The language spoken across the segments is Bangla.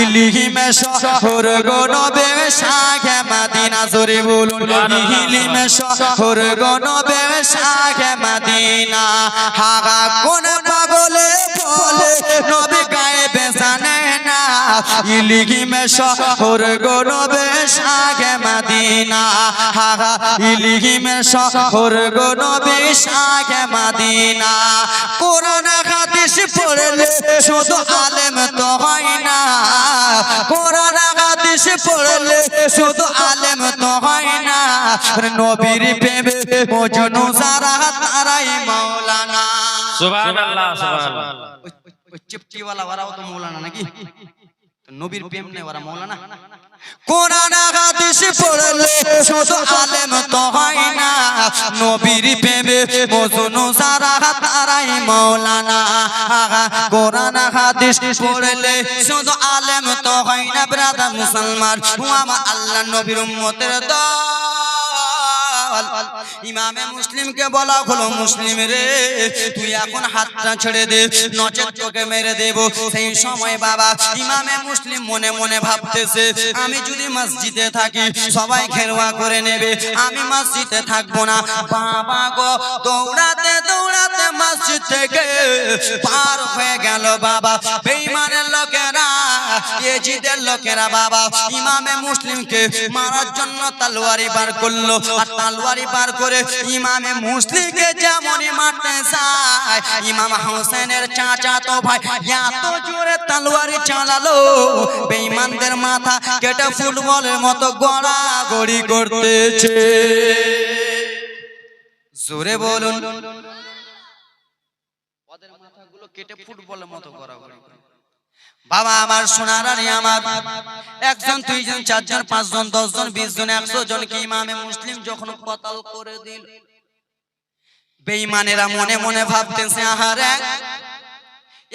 ইলিহিমে শহর গো নবে শাহে মাদিনা, জোরে বলুন ইলিহিমে শহর গো নবে শাহে মাদিনা। হাগা কোন পাগলে না ইলিহিমে শহর গো নবে শাহে মাদিনা। হাগা ইলিহিমে শহর গো নবে শাহে মাদিনা। কোরআন হাদিস পড়লে শুধু আলেম তো হয় না। কোরআন হাদিস পড়লে শুধু আলেম তো হয় না। নবীর প্রেমে মজনু সারা তারাই মাওলানা সুবহানাল্লাহ সুবহানাল্লাহ। চিপটিওয়ালা ওরাও তো মৌলানা নাকি? তো নবীর প্রেম নেই ওরা মৌলানা। কোরআন পড়লে আলেম তো হয় না। নবীর প্রেমে সারা কোরআন হাদিস পড়লে আলেম তো হয় না, ব্রাদার মুসলমান। আমার আল্লাহ নবীর উম্মতের দল। ইমামে মুসলিমকে বলা হলো, মুসলিম রে, তুই এখন হাতটা ছেড়ে দে, নচেত তোকে মেরে দেব। সেই সময় বাবা ইমামে মুসলিম মনে মনে ভাবতেছে, আমি যদি মসজিদে থাকি, সবাই খেরোয়া করে নেবে, আমি মসজিদে থাকব না। বাবা গো, দৌড়াতে দৌড়াতে মসজিদ থেকে পার হয়ে গেল বাবা। বেঈমানের লোকেরা এজিদের লোকেরা বাবা, ইমামে মুসলিমকে মারার জন্য তলোয়ারি বার করল, আর তলোয়ারি বার করে ইমামে মুসলিমকে যেমনই মারতে চায়, ইমাম হোসেনের চাচা তো ভাই এত জোরে তলোয়ারি চালালো, বেঈমানদের মাথা কেটে ফুটবলের মতো গড়া গড়ি করতেছে জোরে বলুন ওদের মাথাগুলো কেটে ফুটবলের মতো গড়াগড়ি। বাবা, আমার সোনার আরে আমার। একজন, দুইজন, চারজন, পাঁচজন, দশজন বিশ জন একশো জনকে ইমামে মুসলিম যখন কতাল করে দিল। বেঈমানেরা মনে মনে ভাবতেছে, আহারে,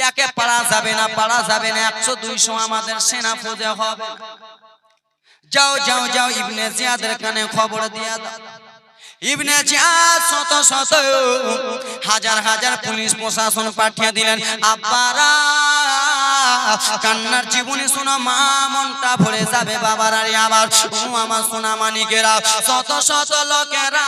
একে পারা যাবে না, পারা যাবে না, একশো দুইশো আমাদের সেনা ফৌজে হবে। যাও যাও যাও, ইবনে জিয়াদের কানে খবর দিয়া দাও। ইবনে জিয়াদ শত শত হাজার হাজার পুলিশ প্রশাসন পাঠিয়ে দিলেন। আব্বারা কান্নার জীবনী শোনা মা মনটা ভরে যাবে বাবার আরে আমার ও আমার সোনা মানিকেরা, শত শত লোকেরা,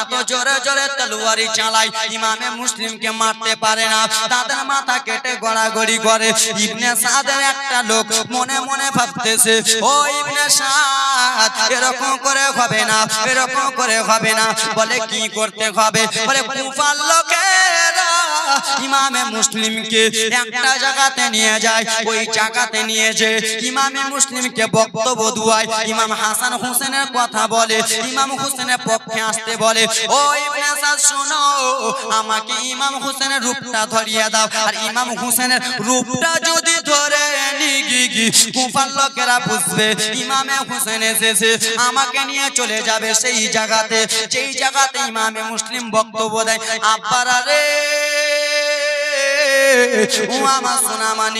এত জোরে জোরে তলোয়ারি চালায়। ইমামে মুসলিমকে মারতে পারে না, তাদের মাথা কেটে গড়াগড়ি করে। ইবনে সাদের একটা লোক মনে মনে ভাবতেছে, ও ইবনে সাদ, এরকম করে হবে না, এরকম করে হবে না। বলে, কি করতে হবে? বলে, কুফার লোকেরা ইমামে মুসলিমকে একটা জায়গাতে নিয়ে যায়, ওই জায়গাতে নিয়ে যে ইমামে মুসলিমকে বক্তব্য দুয়ায় ইমাম হাসান হোসেনের কথা বলে, ইমাম হোসেনের পক্ষে আসতে বলে, ও ইবনে সাদ শোনো, আমাকে ইমাম হোসেনের রূপটা ধরিয়ে দাও। আর ইমাম হোসেনের রূপটা যদি ধরে নিগি কুফার লোকেরা বুঝবে, ইমামে হোসেন এসেছে, আমাকে নিয়ে চলে যাবে সেই জায়গাতে। যেই জায়গাতে ইমামে মুসলিম বক্তব্য দেয়, আব্বারা রে আমার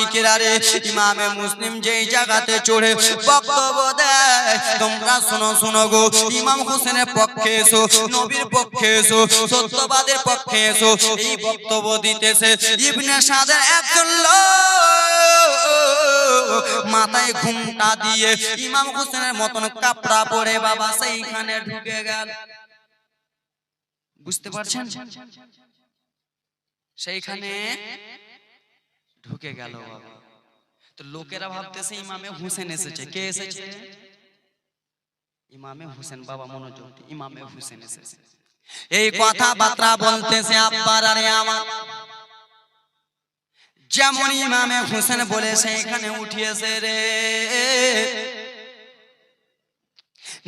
ইমামে মুসলিম যেই জায়গাতে চড়ে বক্তব্য দেয়, তোমরা শোনো শোনো গো, ইমাম হোসেনের পক্ষে এসো, নবীর পক্ষে এসো, সত্যবাদের পক্ষে এসো, এই বক্তব্য দিতেছে ইবনে সাদের একজন মাথায় ঘুমটা দিয়ে ইমাম হোসেনের মতন কাপড়া পরে বাবা সেইখানে ঢুকে গেল। বুঝতে পারছেন? সেইখানে ঢুকে গেল বাবা। তো লোকেরা ভাবতেছে ইমামে হুসেন এসেছে। কে এসেছে? ইমামে হুসেন বাবা মনোযোগ ইমামে হুসেন এসেছে। এই কথাবার্তা বলতেছে আব্বার আরে আমার যেমন ইমামে হুসেন বলে সেইখানে উঠিয়েছে রে।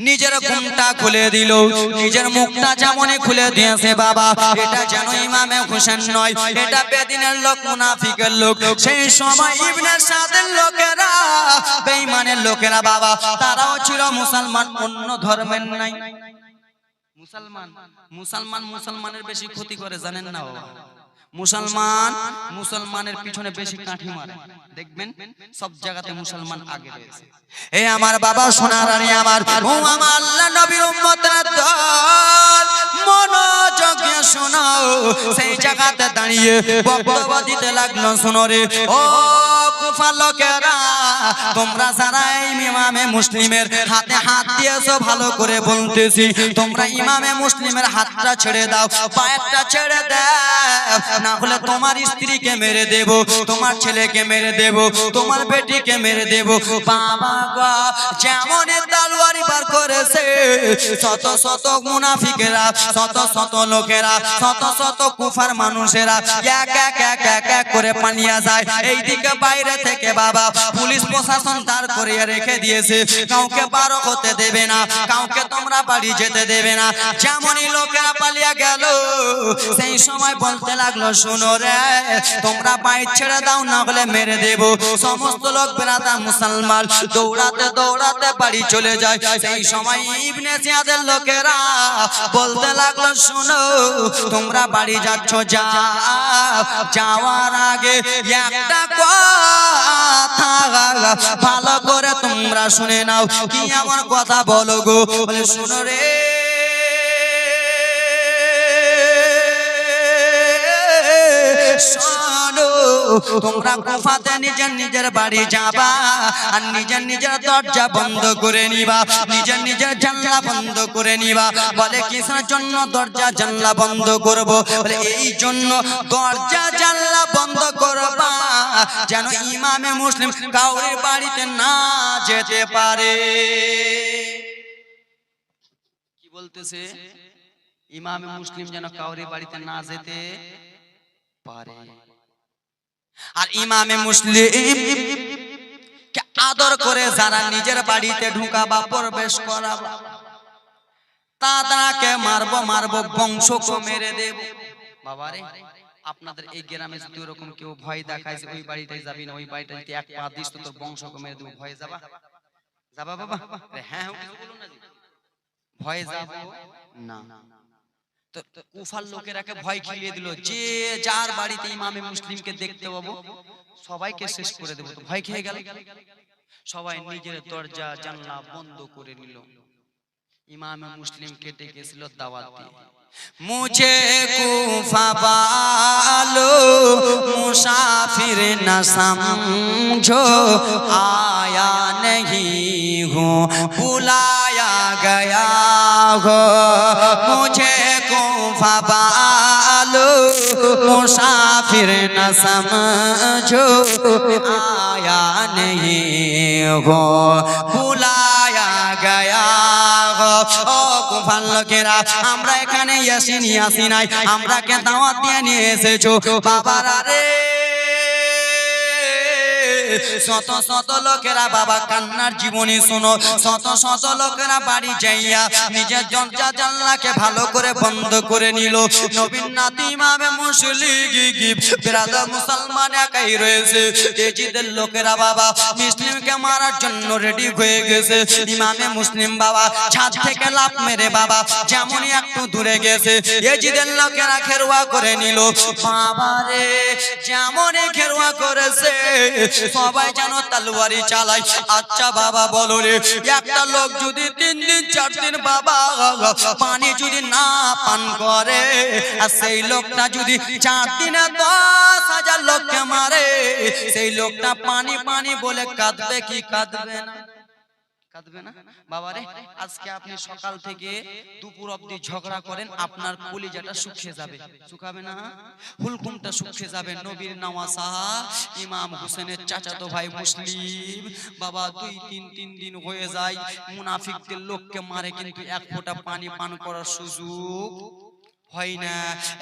নিজের ঘুমটা খুলে দিল। নিজের মুখটা যেমনই খুলে দিয়েছে বাবা, এটা যেন ইমামে হোসেন নয়, এটা বেদিনের লোক, মুনাফিকের লোক, সেই সময় ইবনের সাদের লোকেরা, বেঈমানের লোকেরা বাবা, তারাও ছিল মুসলমান, অন্য ধর্মের নাই। মুসলমান মুসলমান, মুসলমানের বেশি ক্ষতি করে, জানেন না বাবা? মুসলমান, মুসলমানের পিছনে বেশি কাঠি মারে। দেখবেন, সব জায়গাতে মুসলমান আগে রয়েছে। এ আমার বাবা সোনা রানী আমার আল্লাহ নবীর সেই জায়গাতে দাঁড়িয়ে বক্তব্য দিতে লাগল, শোনো রে। ও কুফা লোকেরা তোমরা যারা ইমামে মুসলিমের হাতে হাত দিয়েছ, ভালো করে বলতেছি, তোমরা ইমামে মুসলিমের হাতটা ছেড়ে দাও, পায়েরটা ছেড়ে দাও, না হলে তোমার স্ত্রীকে মেরে দেব, তোমার ছেলেকে মেরে দেব, তোমার বেটিকে মেরে দেব। বাবা গো, যেমন তালওয়ারি বার করেছে, শত শত মুনাফিকেরা, শত শত লোকেরা, শত শত কুফার মানুষেরা, এক এক এক এক করে পানিয়া যায়। এইদিকে বাইরে থেকে বাবা, পুলিশ প্রশাসন তার করে রেখে দিয়েছে। কাউকে বারো হতে দেবে না, কাউকে তোমরা বাড়ি যেতে দেবে না। যেমনই লোকেরা পালিয়ে গেল, সেই সময় বলতে লাগল, শুনো রে, তোমরা বাইর ছেড়ে দাও না হলে মেরে দেব। সমস্ত লোক বেড়াতা মুসলমান দৌড়াতে দৌড়াতে বাড়ি চলে যায়। সেই সময় ইবনে জিয়াদের লোকেরা বলতে লাগল, শুনো, তোমরা বাড়ি যাচ্ছ যা যাওয়ার আগে একটা কথা ভালো করে তোমরা শুনে নাও। কি আমার কথা বলো গো? শুনো রে তোমরা কুফাতে নিজের নিজের বাড়ি যাবা আর নিজের নিজের দরজা বন্ধ করে নিবা। নিজের নিজের জানলা বন্ধ করে নিবা। বলে, কিসের জন্য দরজা জানলা বন্ধ করব? বলে, এই জন্য দরজা জানলা বন্ধ করবা যেন ইমামে মুসলিম কাউরের বাড়িতে না যেতে পারে। কি বলতেছে? ইমামে মুসলিম যেন বাড়িতে না যেতে পারে। আর ইমামে মুসলিম আদর করে যারা নিজের বাড়িতে ঢুকাবা প্রবেশ করাবা তাদেরকে মারবো মারবো বংশকে মেরে দেব। বাবারে আপনাদের এই গ্রামে যদি ওরকম কেউ ভয় দেখায় ওই বাড়িটাই যাবি না ওই বাড়িটাতে এক পা দিস তো তোর বংশকে মেরে দেবো ভয়ে যাবা? যাবা বাবা? হ্যাঁ হ্যাঁ, বলুন না। ভয়ে যাব? না। কুফার লোকেরাকে ভয় খেলিয়ে দিল যে যার বাড়িতে ইমামে মুসলিমকে দেখতে পাবো সবাইকে শেষ করে দেবো তো ভয় খেয়ে গেল সবাই নিজের দরজা জানলা বন্ধ করে নিল ইমামে মুসলিম কেটে গেছিল দাওয়াত দিয়ে मुझे कूफा वालो मुसाफिर न समझो आया नहीं हूँ बुलाया गया হো মুঝে কুফা মুসাফির না সমঝো। আয়া নেই গো ভুলায়া গয়া হো কুফার লোকেরা, আমরা এখানে ইয়াসিন ইয়াসিনাই আমরা কে দাওয়াত দিয়ে নিয়ে এসেছ? বাবারা রে। শত শত লোকেরা বাবা কান্নার জীবনী শোনো। শত শত লোকেরা বাড়ি যাইয়া নিজের জঞ্জা জানলাকে ভালো করে বন্ধ করে নিল। নবীন নাতি ইমামে মুসলিম মুসলমান একাই রয়েছে। এজিদের লোকেরা বাবা মুসলিমকে মারার জন্য রেডি হয়ে গেছে। ইমামে মুসলিম বাবা ছাদ থেকে লাভ মেরে বাবা যেমনই একটু দূরে গেছে। এজিদের লোকেরা খেরুয়া করে নিল, বাবা রে, যেমনই খেরুয়া করেছে সবাই যেন তালুয়ারি চালাই আচ্ছা বাবা, বলো রে, একটা লোক যদি তিন দিন, চার দিন বাবা, পানি যদি না পান করে, আর সেই লোকটা যদি চার দিনে দশ হাজার লোককে মারে, সেই লোকটা পানি পানি বলে কাঁদবে কি কাঁদবে না? কাঁদবে না? বাবারে আজকে আপনি সকাল থেকে দুপুর অবধি ঝগড়া করেন আপনার কলিজাটা শুকিয়ে যাবে। শুকাবে না? হুলকুমটা শুকিয়ে যাবে নবীর ইমাম হোসেনের চাচাতো ভাই মুসলিম। বাবা দুই তিন তিন দিন হয়ে যায়। মুনাফিকদের লোককে মারে কিন্তু এক ফোঁটা পানি পান করার সুযোগ। হয় না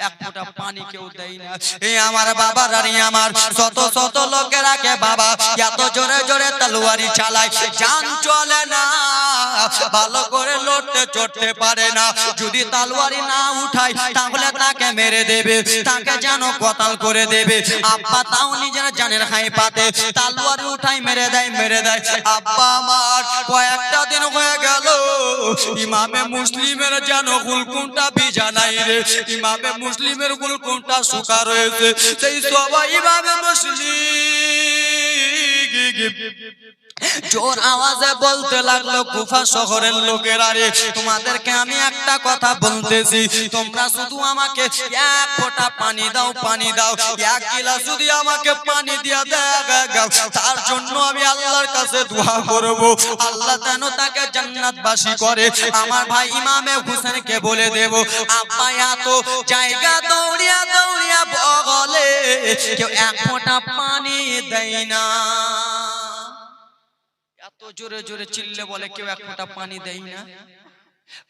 এক ফোঁটা পানি কেউ দেয় না। এই আমার বাবার আর আমার শত শত লোকেরাকে বাবা এত জোরে জোরে তলোয়ারি চালায়। জান চলে না ভালো করে লড়তে চড়তে পারে না। যদি তালওয়ারি না উঠায় তাহলে তাকে মেরে দেবে তাকে যেন কতাল করে দেবে। আব্বা তাও নিজের জানের হাই পাতে তালওয়ারি উঠাই মেরে দেয় মেরে দেয়। আব্বা আমার কয়েকটা দিন হয়ে গেল ইমামে মুসলিমের যেন হুলকুমটা ভিজা নাই রে। ইমামে মুসলিমের গুল কোনটা শুকা রয়েছে? সেই সবাই ইমামে মুসলিম। জোর আওয়াজে বলতে লাগল কুফা শহরের লোকেরা রে, তোমাদেরকে আমি একটা কথা বলতেছি। তোমরা শুধু আমাকে এক ফোঁটা পানি দাও পানি দাও। এক গিলাস যদি আমাকে পানি দিয়া দাও তার জন্য আমি আল্লাহর কাছে দোয়া করব। আল্লাহ যেন তাকে জান্নাতবাসী করে। আমার ভাই ইমামে হুসেনকে বলে দেব, আব্বা, এত জায়গা দৌড়িয়া দৌড়িয়া বগলে কেউ এক ফোঁটা পানি দেয় না। জোরে জোরে চিল্লে বলে কেউ এক ফোঁটা পানি দেয় না?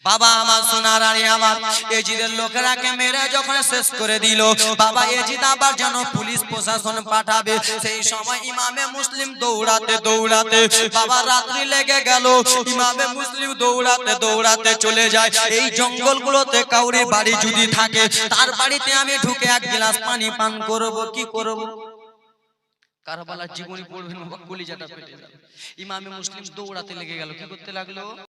বাবা আমার সোনার আরে আমার এজিদের লোকেরাকে মেরে যখন শেষ করে দিল বাবা এজিদ আবার যেন পুলিশ প্রশাসন পাঠাবে সেই সময় ইমামে মুসলিম দৌড়াতে দৌড়াতে বাবা রাত্রি লেগে গেল ইমামে মুসলিম দৌড়াতে দৌড়াতে চলে যায় এই জঙ্গলগুলোতে কাউরি বাড়ি যদি থাকে তার বাড়িতে আমি ঢুকে এক গ্লাস পানি পান করব কি করব? কারবালার জীবনী পড়বেন বাবা কলিজাটা পেটে যাবে। ইমামে মুসলিম দৌড়াতে লেগে গেল কি করতে লাগল?